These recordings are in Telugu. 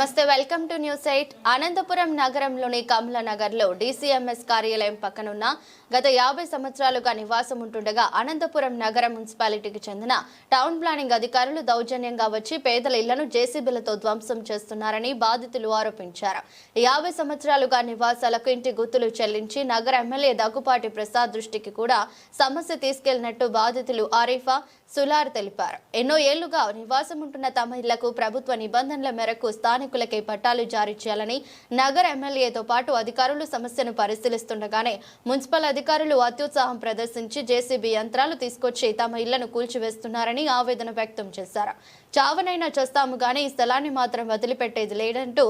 నమస్తే welcome to news eight. Anantapuram నగరంలోని కమలానగర్లో డీసీఎంఎస్ కార్యాలయం పక్కనున్న గత యాభై సంవత్సరాలుగా నివాసం ఉంటుండగా అనంతపురం నగర మున్సిపాలిటీకి చెందిన టౌన్ ప్లానింగ్ అధికారులు దౌర్జన్యంగా వచ్చి పేదల ఇళ్ళను జేసీబీలతో ధ్వంసం చేస్తున్నారని బాధితులు ఆరోపించారు. యాభై సంవత్సరాలుగా నివాసాలకు ఇంటి గుర్తులు చెల్లించి నగర ఎమ్మెల్యే దగ్గుపాటి ప్రసాద్ దృష్టికి కూడా సమస్య తీసుకెళ్ళినట్టు బాధితులు ఆరిఫా సులార్ తెలిపారు. ఎన్నో ఏళ్ళుగా నివాసం ఉంటున్న తమ ఇళ్ళకు ప్రభుత్వ నిబంధనల మేరకు స్థానికులకే పట్టాలు జారీ చేయాలని నగర ఎమ్మెల్యేతో పాటు అధికారులు సమస్యను పరిశీలిస్తుండగానే మున్సిపల్ అధికారులు అత్యుత్సాహం ప్రదర్శించి జేసీబీ యంత్రాలు తీసుకొచ్చి తమ ఇళ్ళను కూల్చివేస్తున్నారని ఆవేదన వ్యక్తం చేశారు. చావనైనా చేస్తాము గానీ ఈ స్థలాన్ని మాత్రం వదిలిపెట్టేది లేదంటూ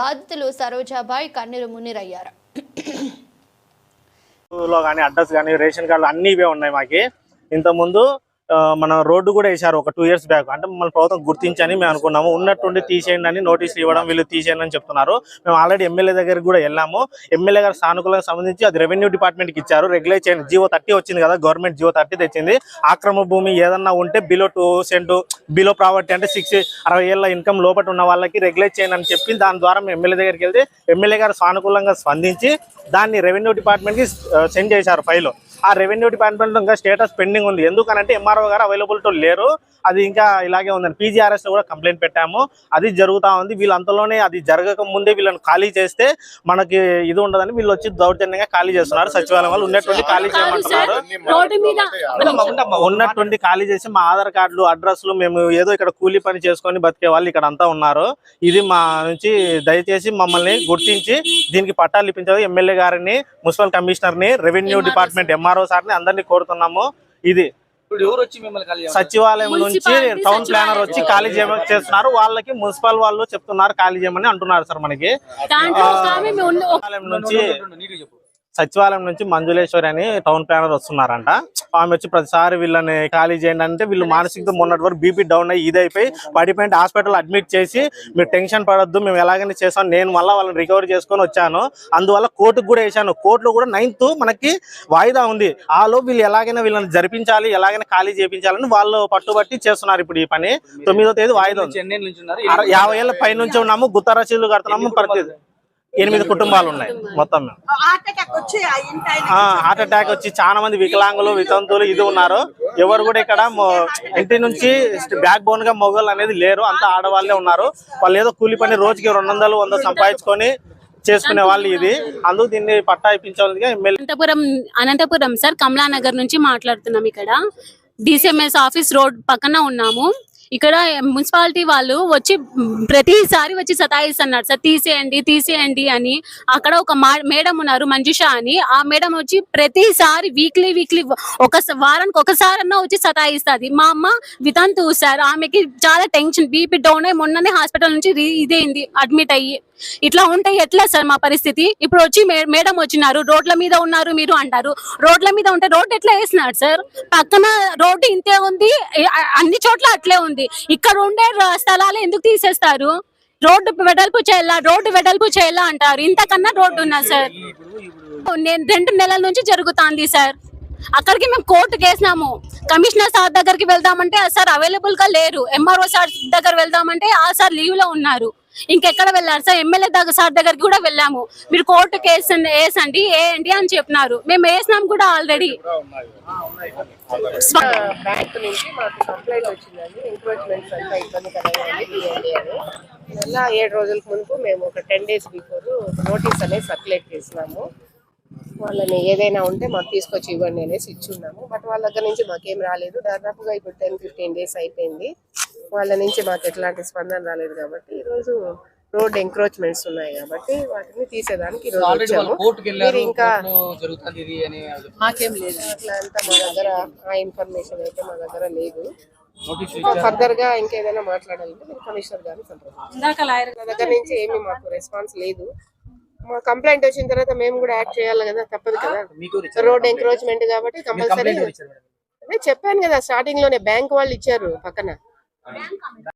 బాధితులు సరోజాబాయ్ కన్నీరు మున్నీరయ్యారు. లో కానీ అడ్రస్ కానీ రేషన్ కార్డులు అన్నీ ఇవే ఉన్నాయి మాకు. ఇంతకుముందు మన రోడ్డు కూడా వేశారు ఒక టూ ఇయర్స్ బ్యాక్. అంటే మమ్మల్ని ప్రభుత్వం గుర్తించని మేము అనుకున్నాము. ఉన్నట్టుండి తీసేయండి అని నోటీసులు ఇవ్వడం వీళ్ళు తీసేయండి అని చెప్తున్నారు. మేము ఆల్రెడీ ఎమ్మెల్యే దగ్గరికి కూడా వెళ్ళాము. ఎమ్మెల్యే గారు సానుకూలంగా సంబంధించి అది రెవెన్యూ డిపార్ట్మెంట్కి ఇచ్చారు. రెగ్యులేట్ చేయండి జీవో థర్టీ వచ్చింది కదా గవర్నమెంట్ జీవో థర్టీ తెచ్చింది. ఆక్రమ భూమి ఏదన్నా ఉంటే below two cent below property అంటే సిక్స్ అరవై ఏళ్ళ ఇన్కమ్ లోపల ఉన్న వాళ్ళకి రెగ్యులేట్ చేయండి అని చెప్పి దాని ద్వారా మేము ఎమ్మెల్యే దగ్గరికి వెళ్తే ఎమ్మెల్యే గారు సానుకూలంగా స్పందించి దాన్ని రెవెన్యూ డిపార్ట్మెంట్కి సెండ్ చేశారు ఫైల్. ఆ రెవెన్యూ డిపార్ట్మెంట్ ఇంకా స్టేటస్ పెండింగ్ ఉంది. ఎందుకనంటే ఎంఆర్ఓ గారు అవైలబిలిటీ లేరు. అది ఇంకా ఇలాగే ఉందని పీజీఆర్ఎస్లో కూడా కంప్లైంట్ పెట్టాము. అది జరుగుతా ఉంది. వీళ్ళు అంతలోనే అది జరగక ముందే వీళ్ళని ఖాళీ చేస్తే మనకి ఇది ఉండదని వీళ్ళు వచ్చి దౌర్జన్యంగా ఖాళీ చేస్తున్నారు. సచివాలయం వాళ్ళు ఉన్నటువంటి ఖాళీ చేయమంటున్నారు. ఉన్నటువంటి ఖాళీ చేసి మా ఆధార్ కార్డులు అడ్రస్లు మేము ఏదో ఇక్కడ కూలీ పని చేసుకొని బతికే వాళ్ళు ఇక్కడ అంతా ఉన్నారు. ఇది మా నుంచి దయచేసి మమ్మల్ని గుర్తించి దీనికి పట్టాలు ఇప్పించాలి ఎమ్మెల్యే గారిని మున్సిపల్ కమిషనర్ని రెవెన్యూ డిపార్ట్మెంట్ ఎంఆర్ఓ సార్ని అందరినీ కోరుతున్నాము. ఇది ఇప్పుడు ఎవరు వచ్చి మిమ్మల్ని కలిసి సచివాలయం నుంచి టౌన్ ప్లానర్ వచ్చి. ఖాళీ చేయమని చేస్తున్నారు. వాళ్ళకి మున్సిపల్ వాళ్ళు చెప్తున్నారు ఖాళీ చేయమని అంటున్నారు సార్ మనకి. నుంచి సచివాలయం నుంచి మంజులేశ్వరి అని టౌన్ ప్లానర్ వస్తున్నారంట. ఆమె వచ్చి ప్రతిసారి వీళ్ళని ఖాళీ చేయండి అంటే వీళ్ళు మానసిక మొన్నటి వరకు బీపీ డౌన్ అయ్యి ఇదైపోయి పడిపోయి హాస్పిటల్ అడ్మిట్ చేసి మీరు టెన్షన్ పడొద్దు మేము ఎలాగైనా చేసాం నేను మళ్ళీ వాళ్ళని రికవరీ చేసుకొని వచ్చాను. అందువల్ల కోర్టుకు కూడా వేసాను కోర్టులో కూడా నైన్త్ మనకి వాయిదా ఉంది. ఆలో వీళ్ళు ఎలాగైనా వీళ్ళని జరిపించాలి ఎలాగైనా ఖాళీ చేయించాలని వాళ్ళు పట్టుబట్టి చేస్తున్నారు ఇప్పుడు ఈ పని. తొమ్మిదో తేదీ వాయిదా ఉంది. యాభై ఏళ్ళ పై నుంచి ఉన్నాము. గుత్త రసీదులు కడుతున్నాము. ప్రతి ఎనిమిది కుటుంబాలు. ఉన్నాయి మొత్తం. మేము హార్ట్ అటాక్ వచ్చి ఆ ఇంటి ఆయన ఆ హార్ట్ అటాక్ వచ్చి చాలా మంది వికలాంగులు వితంతువులు ఇది ఉన్నారు. ఎవరు కూడా ఇక్కడ ఇంటి నుంచి బ్యాక్ బోన్గా మొగలు అనేది లేరు. అంతా ఆడవాళ్ళే ఉన్నారు. వాళ్ళు ఏదో కూలి పని రోజుకి రెండు వందలు వంద సంపాదించుకొని చేసుకునే వాళ్ళు ఇది. అందుకు దీన్ని పట్టా ఎమ్మెల్యే అనంతపురం అనంతపురం సార్ కమలానగర్ నుంచి మాట్లాడుతున్నాం ఇక్కడ. డిసిఎంఎస్ ఆఫీస్ రోడ్ పక్కన ఉన్నాము. ఇక్కడ మున్సిపాలిటీ వాళ్ళు వచ్చి ప్రతిసారి వచ్చి సతాయిస్తున్నారు. సార్ తీసేయండి తీసేయండి అని. అక్కడ ఒక మా- మేడం ఉన్నారు మంజుష అని. ఆ మేడం వచ్చి ప్రతిసారి వీక్లీ వీక్లీ ఒక వారానికి వారానికి ఒకసారన్నా వచ్చి సతాయిస్తుంది. మా అమ్మ వితంతు సార్ ఆమెకి చాలా టెన్షన్ బీపీ డౌన్ అయ్యి మొన్ననే హాస్పిటల్ నుంచి రీ- అడ్మిట్ అయ్యి ఇట్లా ఉంటే ఎట్లా సార్ మా పరిస్థితి? ఇప్పుడు వచ్చి మేడం వచ్చినారు రోడ్ల మీద ఉన్నారు మీరు అంటారు. రోడ్ల మీద ఉంటే రోడ్ ఎట్లా వేసినారు సార్? పక్కన రోడ్డు ఇంతే ఉంది అన్ని చోట్ల అట్లే ఉంది. ఇక్కడ ఉండే స్థలాలు ఎందుకు తీసేస్తారు? రోడ్డు వెడల్పు చేయాలా రోడ్డు వెడల్పు చేయాలా అంటారు. ఇంతకన్నా రోడ్డు ఉన్నా సార్? నేను రెండు నెలల నుంచి జరుగుతాంది సార్. అక్కడికి మేము కోర్టు వేసినాము. కమిషనర్ సార్ దగ్గరికి వెళ్దామంటే సార్ అవైలబుల్గా లేరు. ఎంఆర్ఓ సార్ దగ్గర వెళ్దామంటే ఆ సార్ లీవ్లో ఉన్నారు. ఇంకెక్కడ వెళ్ళారు సార్? ఎమ్మెల్యే దగ్గర సార్ దగ్గరికి కూడా వెళ్ళాము. మీరు కోర్టుకి వేసండి వేసండి వేయండి అని చెప్పినారు. మేము వేసినాం కూడా ఆల్రెడీ బ్యాంక్ నుంచి మాకు కంప్లైంట్ వచ్చిందండి. ఎంక్రోచ్మెంట్స్ అంతా ఇబ్బందికరంగా ఇలా ఏడు రోజుల ముందు మేము ఒక టెన్ డేస్ బిఫోర్ నోటీస్ అనేది సర్క్యులేట్ చేసినాము. వాళ్ళని ఏదైనా ఉంటే మాకు తీసుకొచ్చి ఇవ్వండి అనేసి ఇచ్చున్నాము. బట్ వాళ్ళ దగ్గర నుంచి మాకేం రాలేదు. దాదాపుగా ఇప్పుడు టెన్ ఫిఫ్టీన్ డేస్ అయిపోయింది. వాళ్ళ నుంచి మాకు ఎట్లాంటి స్పందన రాలేదు కాబట్టి ఈరోజు రోడ్ ఎంక్రోచ్మెంట్స్ ఉన్నాయి కాబట్టి వాటిని తీసేదానికి ఈరోజు వచ్చాము. మీరు ఇంకా మాకేం లేదు. అట్లా అంతా మా దగ్గర ఆ ఇన్ఫర్మేషన్ అయితే మా దగ్గర లేదు. ఫర్దర్గా ఇంకేదైనా మాట్లాడాలంటే మీరు కమిషనర్ గారిని దగ్గర నుంచి ఏమీ మాకు రెస్పాన్స్ లేదు. మా కంప్లైంట్ వచ్చిన తర్వాత మేము కూడా యాక్ట్ చేయాలి కదా తప్పదు కదా. రోడ్ ఎంక్రోచ్మెంట్ కాబట్టి కంపల్సరీ చెప్పాను కదా స్టార్టింగ్లోనే బ్యాంక్ వాళ్ళు ఇచ్చారు పక్కన. 香港